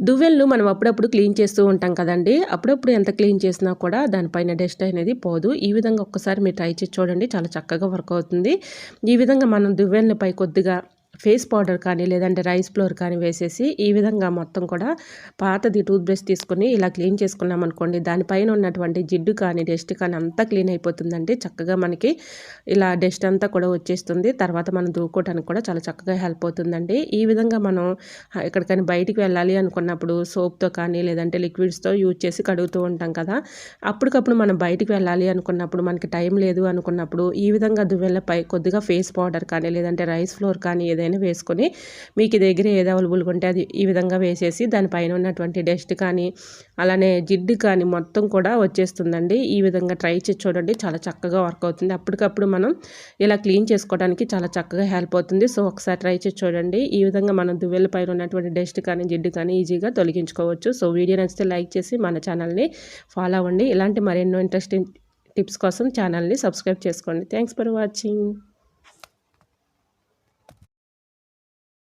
దువ్వెలను మనం అప్పుడప్పుడు క్లీన్ చేస్తూ ఉంటాం కదండి. అప్పుడప్పుడు ఎంత క్లీన్ చేసినా కూడా దానిపైన డస్ట్ అనేది పోదు. ఈ విధంగా ఒక్కసారి మీరు ట్రై చేసి చూడండి. చాలా చక్కగా వర్క్ అవుతుంది. ఈ విధంగా మనం దువ్వెలపై కొద్దిగా ఫేస్ పౌడర్ కానీ లేదంటే రైస్ ఫ్లోర్ కానీ వేసేసి ఈ విధంగా మొత్తం కూడా పాతది టూత్ బ్రష్ తీసుకుని ఇలా క్లీన్ చేసుకున్నాం అనుకోండి దానిపైన ఉన్నటువంటి జిడ్డు కానీ డస్ట్ కానీ అంతా క్లీన్ అయిపోతుందండి. చక్కగా మనకి ఇలా డస్ట్ అంతా కూడా వచ్చేస్తుంది. తర్వాత మనం దూకోవడానికి కూడా చాలా చక్కగా హెల్ప్ అవుతుందండి. ఈ విధంగా మనం ఎక్కడికైనా బయటికి వెళ్ళాలి అనుకున్నప్పుడు సోప్తో కానీ లేదంటే లిక్విడ్స్తో యూజ్ చేసి కడుగుతూ ఉంటాం కదా అప్పటికప్పుడు మనం బయటికి వెళ్ళాలి అనుకున్నప్పుడు మనకి టైం లేదు అనుకున్నప్పుడు ఈ విధంగా దువ్వెలపై కొద్దిగా ఫేస్ పౌడర్ కానీ లేదంటే రైస్ ఫ్లోర్ కానీ ఏదైనా ఏదైనా వేసుకొని మీకు దగ్గర ఏది అవైలబుల్గా ఉంటే అది ఈ విధంగా వేసేసి దానిపైన ఉన్నటువంటి డస్ట్ కానీ అలానే జిడ్డు కానీ మొత్తం కూడా వచ్చేస్తుందండి. ఈ విధంగా ట్రై చేసి చూడండి. చాలా చక్కగా వర్క్ అవుతుంది. అప్పటికప్పుడు మనం ఇలా క్లీన్ చేసుకోవడానికి చాలా చక్కగా హెల్ప్ అవుతుంది. సో ఒకసారి ట్రై చేసి చూడండి. ఈ విధంగా మనం దువ్వెల పైన ఉన్నటువంటి డస్ట్ కానీ జిడ్డు కానీ ఈజీగా తొలగించుకోవచ్చు. సో వీడియో నచ్చితే లైక్ చేసి మన ఛానల్ని ఫాలో అవ్వండి. ఇలాంటి మరెన్నో ఇంట్రెస్టింగ్ టిప్స్ కోసం ఛానల్ని సబ్స్క్రైబ్ చేసుకోండి. Thanks for watching